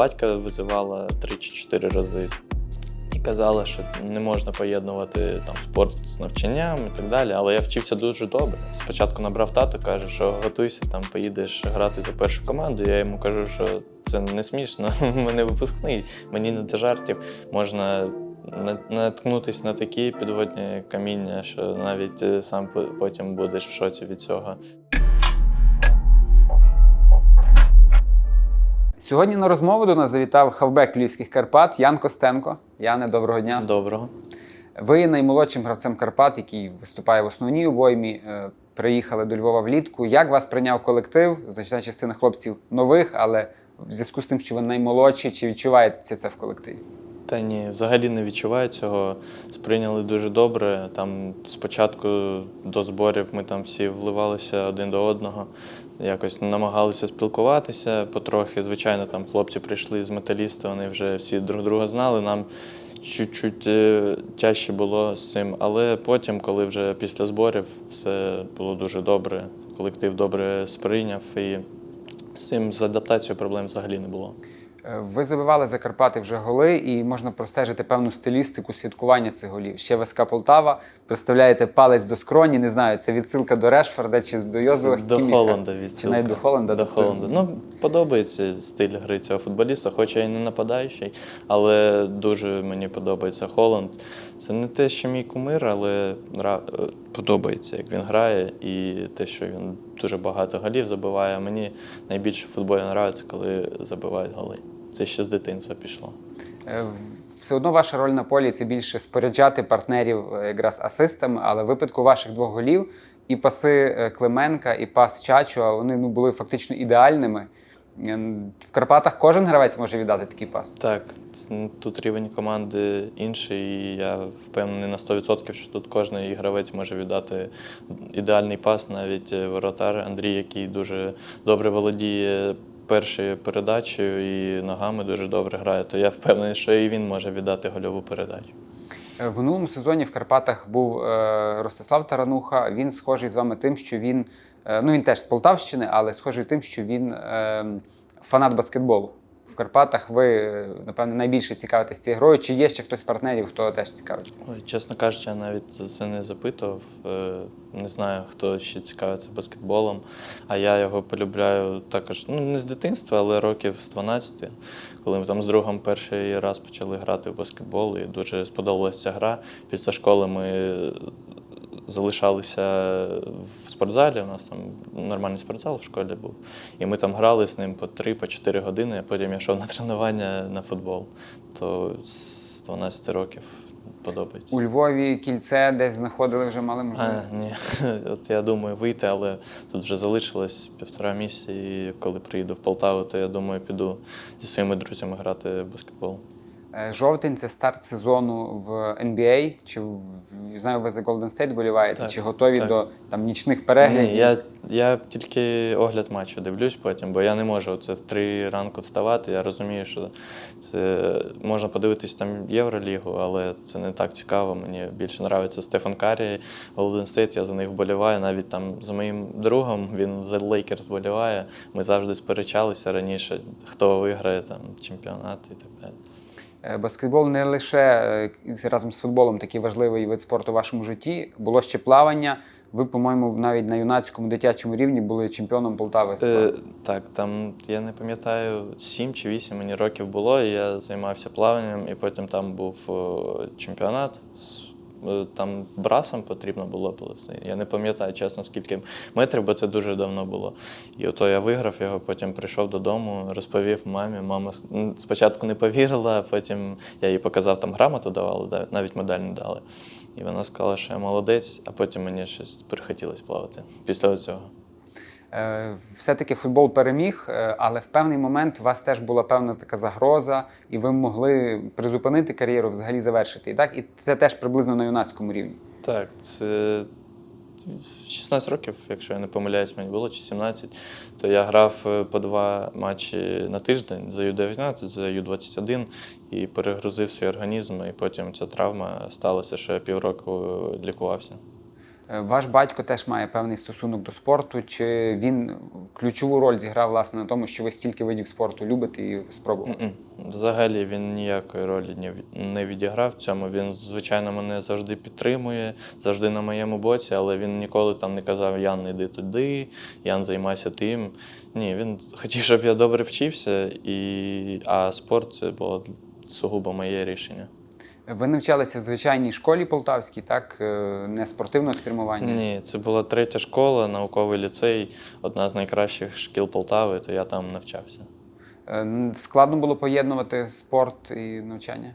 батька визивала 3 чи 4 рази. І казала, що не можна поєднувати там спорт з навчанням і так далі. Але я вчився дуже добре. Спочатку набрав тато, каже, що готуйся, там поїдеш грати за першу команду. Я йому кажу, що це не смішно. Мене випускний, мені не до жартів. Можна на- наткнутися на такі підводні каміння, що навіть е, сам потім будеш в шоці від цього. Сьогодні на розмову до нас завітав хавбек Львівських Карпат Ян Костенко. Яне, доброго дня. Доброго. Ви наймолодшим гравцем Карпат, який виступає в основній обоймі. е, Приїхали до Львова влітку. Як вас прийняв колектив? Значна частина хлопців нових, але в зв'язку з тим, що ви наймолодші, чи відчувається це в колективі? Та ні, взагалі не відчуваю цього. Сприйняли дуже добре. Там спочатку до зборів ми там всі вливалися один до одного, якось намагалися спілкуватися потрохи. Звичайно, там хлопці прийшли з металіста, вони вже всі друг друга знали. Нам чуть-чуть е, тяжче було з цим. Але потім, коли вже після зборів все було дуже добре, колектив добре сприйняв і з цим з адаптацією проблем взагалі не було. Е, Ви забивали за Карпати вже голи, і можна простежити певну стилістику святкування цих голів. Ще ВСК Полтава, представляєте палець до скроні, не знаю, це відсилка до Решфорда чи до Йозуа До Кіміха? Холланда Чи навіть до Холланда? До тобто- Холланда. Ну, подобається стиль гри цього футболіста, хоча й не нападаючий, але дуже мені подобається Холланд. Це не те, що мій кумир, але е, подобається, як він грає, і те, що він дуже багато голів забиває. Мені найбільше в футболі подобається, коли забивають голи. Це ще з дитинства пішло. Е, Все одно ваша роль на полі це більше споряджати партнерів е, якраз асистами, але в випадку ваших двох голів і паси е, Клименка, і пас Чачо, вони ну, були фактично ідеальними. В Карпатах кожен гравець може віддати такий пас. Так, ну, тут рівень команди інший, і я впевнений на 100%, що тут кожен гравець може віддати ідеальний пас, навіть воротар Андрій, який дуже добре володіє першою передачею і ногами дуже добре грає. То я впевнений, що і він може віддати гольову передачу. Е, В минулому сезоні в Карпатах був е, Ростислав Тарануха. Він схожий з вами тим, що він е, ну він теж з Полтавщини, але схожий тим, що він е, фанат баскетболу. Карпатах ви, напевно, найбільше цікавитесь цією грою. Чи є ще хтось з партнерів, хто теж цікавиться? Ой, чесно кажучи, я навіть це не запитував. Е, Не знаю, хто ще цікавиться баскетболом. А я його полюбляю також ну, не з дитинства, але років з 12, коли ми там з другом перший раз почали грати в баскетбол, і дуже сподобалася ця гра. Після школи ми залишалися в спортзалі. У нас там нормальний спортзал в школі був. І ми там грали з ним по 3-4 години, а потім я йшов на тренування на футбол. То з 12 років подобається. У Львові кільце десь знаходили вже мали А, ні, от я думаю вийти, але тут вже залишилось півтора місяці, і коли приїду в Полтаву, то я думаю, піду зі своїми друзями грати в баскетбол. Е, Жовтень це старт сезону в NBA. Чи знаю, ви за Golden State боліваєте? Так, чи готові так. до там нічних переглядів? Ні, я, я тільки огляд матчу дивлюсь потім, бо я не можу це в три ранку вставати. Я розумію, що це можна подивитись там Євролігу, але це не так цікаво. Мені більше подобається Стефан Карі, Голден Стейт, я за них вболіваю. Навіть там з моїм другом, він за Лейкерс вболіває. Ми завжди сперечалися раніше, хто виграє там чемпіонат і так далі. Е, Баскетбол не лише е, разом з футболом такий важливий вид спорту в вашому житті. Було ще плавання. Ви, по-моєму, навіть на юнацькому дитячому рівні були чемпіоном Полтави. Е, так, там я не пам'ятаю, 7 чи 8 мені років було, і я займався плаванням, і потім там був е, чемпіонат. з- Там брасом потрібно було плисти. Я не пам'ятаю чесно, скільки метрів, бо це дуже давно було. І ото я виграв його, потім прийшов додому, розповів мамі. Мама спочатку не повірила, а потім я їй показав, там грамоту давали, навіть медаль не дали. І вона сказала, що я молодець, а потім мені щось прихотілося плавати після цього. Е, Все-таки футбол переміг, е, але в певний момент у вас теж була певна така загроза, і ви могли призупинити кар'єру, взагалі завершити. І так, і це теж приблизно на юнацькому рівні. Так, це 16 років, якщо я не помиляюсь, мені було чи 17, то я грав е, по два матчі на тиждень за Ю-19, за Ю-21 і перегрузив свій організм. І потім ця травма сталася, що я півроку лікувався. Е, Ваш батько теж має певний стосунок до спорту. Чи він ключову роль зіграв власне на тому, що ви стільки видів спорту любите і спробували? М-м. Взагалі він ніякої ролі не не відіграв в цьому. Він, звичайно, мене завжди підтримує, завжди на моєму боці, але він ніколи там не казав Ян, іди туди, Ян, займайся тим. Ні, він хотів, щоб я добре вчився, і... а спорт це було сугубо моє рішення. Ви навчалися в звичайній школі полтавській, так Е, не спортивного спрямування? Ні, це була третя школа, науковий ліцей, одна з найкращих шкіл Полтави, то я там навчався. Е, Складно було поєднувати спорт і навчання.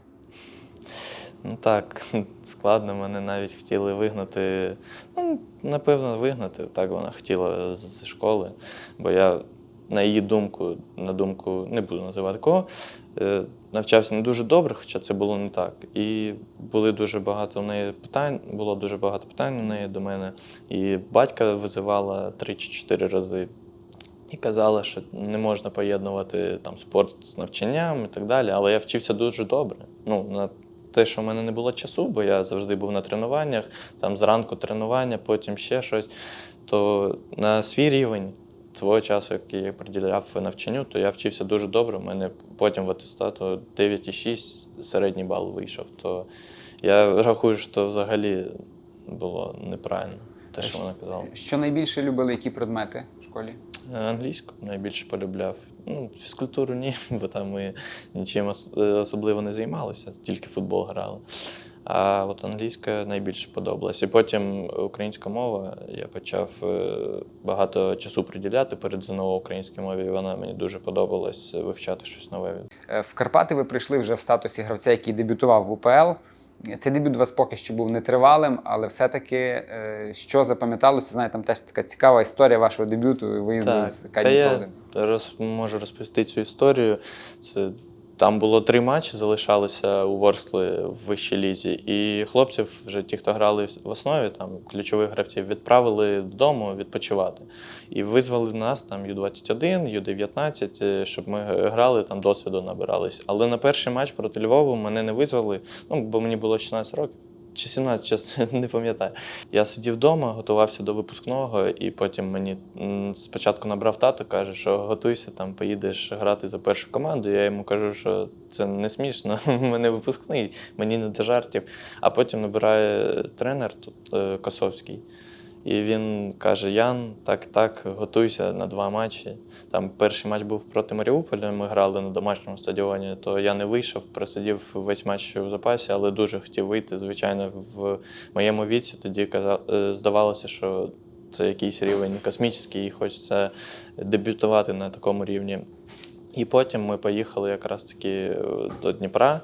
Ну так, складно, мене навіть хотіли вигнати. Ну, напевно, вигнати. Так вона хотіла з школи. Бо я, на її думку, на думку, не буду називати кого, е, навчався не дуже добре, хоча це було не так. І були дуже багато в неї питань, було дуже багато питань у неї до мене. І батька визивала три чи чотири рази. І казала, що не можна поєднувати там спорт з навчанням і так далі. Але я вчився дуже добре. Ну, на те, що в мене не було часу, бо я завжди був на тренуваннях, там зранку тренування, потім ще щось. То на свій рівень свого часу, який я приділяв навчанню, то я вчився дуже добре. У мене потім в атестату 9,6 середній бал вийшов. То я рахую, що взагалі було неправильно те, що вона казала. Що найбільше любили, які предмети в школі? Е, Англійську найбільше полюбляв. Ну, фізкультуру ні, бо там ми нічим е, особливо не займалися, тільки футбол грали. А от англійська найбільше подобалась. І потім українська мова. Я почав е, багато часу приділяти перед ЗНО українській мові, і вона мені дуже подобалась вивчати щось нове. Е, В Карпати ви прийшли вже в статусі гравця, який дебютував в УПЛ. Цей дебют у вас поки що був нетривалим, але все-таки е, що запам'яталося, знаєте, там теж така цікава історія вашого дебюту і виїзду Так, з та Кадні я роз, можу розповісти цю історію. Це, там було три матчі, залишалися у Ворскли в вищій лізі. І хлопців, вже ті, хто грали в основі, там ключових гравців, відправили додому відпочивати. І визвали нас там Ю-21, Ю-19, е, щоб ми грали, там досвіду набирались. Але на перший матч проти Львову мене не визвали, ну, бо мені було 16 років. Чи 17, чесно, не пам'ятаю. Я сидів вдома, готувався до випускного, і потім мені спочатку набрав тато, каже, що готуйся, там поїдеш грати за першу команду. Я йому кажу, що це не смішно, у мене випускний, мені не до жартів. А потім набирає тренер тут е, Косовський. І він каже: Ян, так, так, готуйся на два матчі. Там перший матч був проти Маріуполя. Ми грали на домашньому стадіоні, то я не вийшов, просидів весь матч у запасі, але дуже хотів вийти. Звичайно, в моєму віці тоді е, здавалося, що це якийсь рівень космічний, і хочеться дебютувати на такому рівні. І потім ми поїхали якраз таки е, до Дніпра.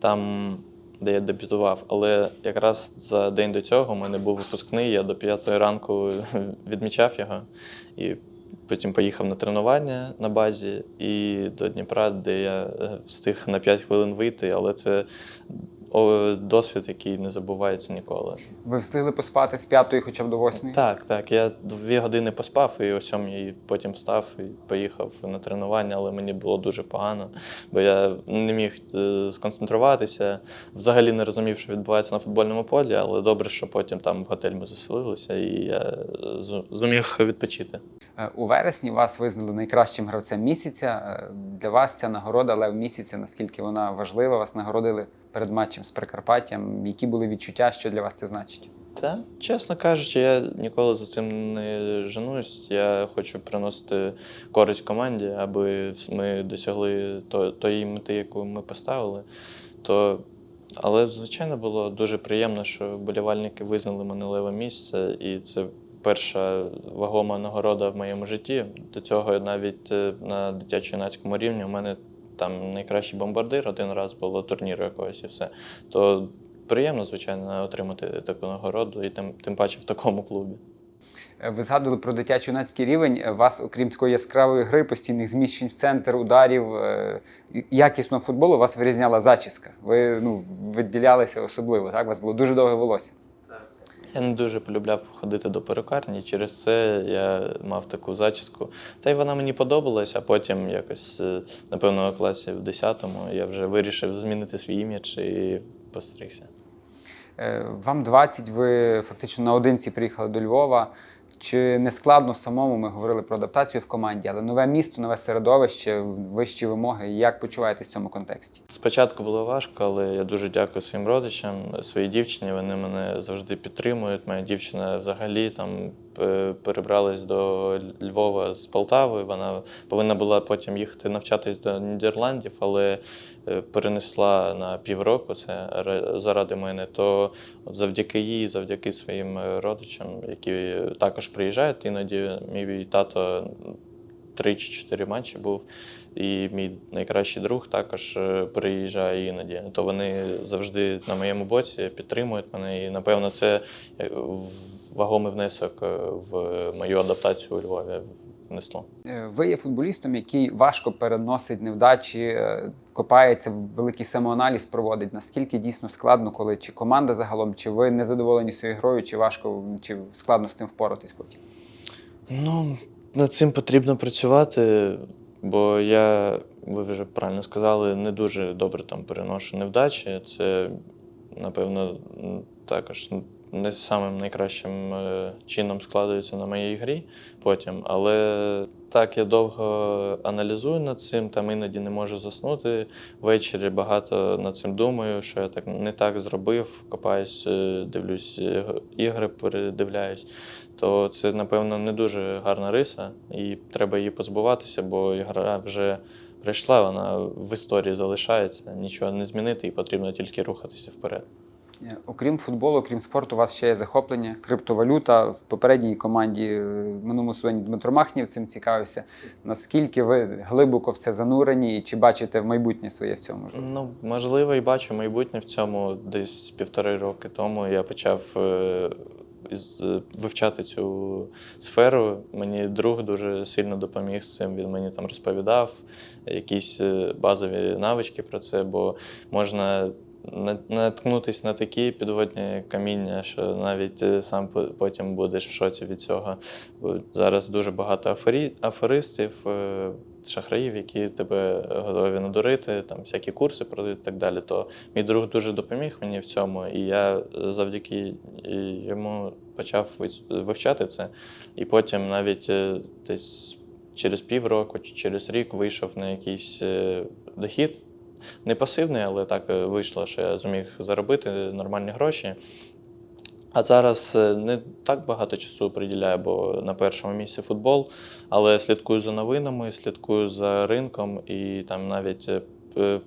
Там де я дебютував. Але якраз за день до цього у мене був випускний, я до п'ятої ранку відмічав його. І потім поїхав на тренування на базі і до Дніпра, де я е, встиг на 5 хвилин вийти, але це досвід, який не забувається ніколи. Ви встигли поспати з п'ятої хоча б до восьмої? Так, так. Я дві години поспав і о сьомій потім встав і поїхав на тренування, але мені було дуже погано, бо я не міг е, сконцентруватися. Взагалі не розумів, що відбувається на футбольному полі, але добре, що потім там в готель ми заселилися, і я зу- зуміг відпочити. Е, У вересні вас визнали найкращим гравцем місяця. Е, Для вас ця нагорода Лев місяця, наскільки вона важлива, вас нагородили перед матчем з Прикарпаттям. Які були відчуття, що для вас це значить? Та, чесно кажучи, я ніколи за цим не женусь. Я хочу приносити користь команді, аби ми досягли тої мети, яку ми поставили. То, але, звичайно, було дуже приємно, що болівальники визнали мене леве місце, і це перша вагома нагорода в моєму житті. До цього навіть е, на дитячо-юнацькому рівні у мене там найкращий бомбардир один раз було турніру якогось і все. То приємно, звичайно, отримати таку нагороду, і тим, тим паче в такому клубі. Е, Ви згадували про дитячо-юнацький рівень. Е, Вас, окрім такої яскравої гри, постійних зміщень в центр, ударів, е, якісного футболу, вас вирізняла зачіска. Ви ну, виділялися особливо, так? У вас було дуже довге волосся. Я не дуже полюбляв ходити до перукарні, через це я мав таку зачіску. Та й вона мені подобалась, а потім якось, е, напевно, у класі в 10-му я вже вирішив змінити свій імідж і постригся. Е, Вам 20, ви фактично наодинці приїхали до Львова. Чи не складно самому? Ми говорили про адаптацію в команді, але нове місто, нове середовище, вищі вимоги. Як почуваєтесь в цьому контексті? Спочатку було важко, але я дуже дякую своїм родичам, своїй дівчині. Вони мене завжди підтримують. Моя дівчина взагалі там е, перебралась до Львова з Полтави. Вона повинна була потім їхати навчатись до Нідерландів, але е, перенесла на півроку це заради мене. То от завдяки їй, завдяки своїм е, родичам, які також приїжджають, іноді мій тато три чи чотири матчі був. І мій найкращий друг також е, приїжджає іноді. То вони завжди на моєму боці підтримують мене. І напевно це е, вагомий внесок е, в мою адаптацію у Львові внесло. Ви є футболістом, який важко переносить невдачі, копається, великий самоаналіз проводить. Наскільки дійсно складно, коли чи команда загалом, чи ви не задоволені своєю грою, чи важко, чи складно з цим впоратись потім? Ну, над цим потрібно працювати, бо я, ви вже правильно сказали, не дуже добре там переношу невдачі. Це, напевно, також не самим найкращим е, чином складається на моїй грі потім. Але так, я довго аналізую над цим, там іноді не можу заснути. Ввечері багато над цим думаю, що я так не так зробив, копаюсь, е, дивлюсь е, ігри, передивляюсь то це, напевно, не дуже гарна риса, і треба її позбуватися, бо гра вже прийшла, вона в історії залишається, нічого не змінити, і потрібно тільки рухатися вперед. Е, Окрім футболу, окрім спорту, у вас ще є захоплення, криптовалюта. В попередній команді е, в минулому сезоні Дмитро Махнів цим цікавився. Наскільки ви глибоко в це занурені і чи бачите майбутнє своє в цьому? Ну, можливо, і бачу майбутнє в цьому. Десь півтори роки тому я почав е, вивчати цю сферу. Мені друг дуже сильно допоміг з цим. Він мені там розповідав якісь базові навички про це, бо можна. На- Наткнутися на такі підводні каміння, що навіть е, сам потім будеш в шоці від цього. Бо зараз дуже багато афорі... афористів, е, шахраїв, які тебе готові надурити, там всякі курси продають і так далі. То мій друг дуже допоміг мені в цьому, і я завдяки йому почав вивчати це. І потім навіть е, десь через півроку чи через рік вийшов на якийсь дохід. Не пасивний, але так е, вийшло, що я зміг заробити нормальні гроші. А зараз е, не так багато часу приділяю, бо на першому місці футбол, але слідкую за новинами, слідкую за ринком і там навіть е,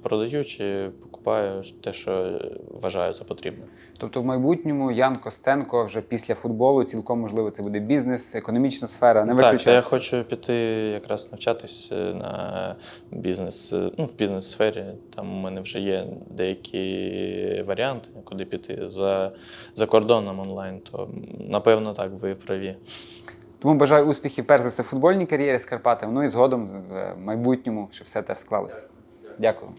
продаю чи покупаю те, що е, вважаю за потрібне. Тобто в майбутньому Ян Костенко вже після футболу цілком можливо це буде бізнес, економічна сфера. Не Так, я хочу піти якраз навчатись е, на бізнес, е, ну, в бізнес-сфері. Там у мене вже є деякі варіанти, куди піти за, за кордоном онлайн. То напевно так, ви праві. Тому бажаю успіхів перш за все в футбольній кар'єрі з Карпатами, ну і згодом в майбутньому, щоб все теж склалося. Дякую.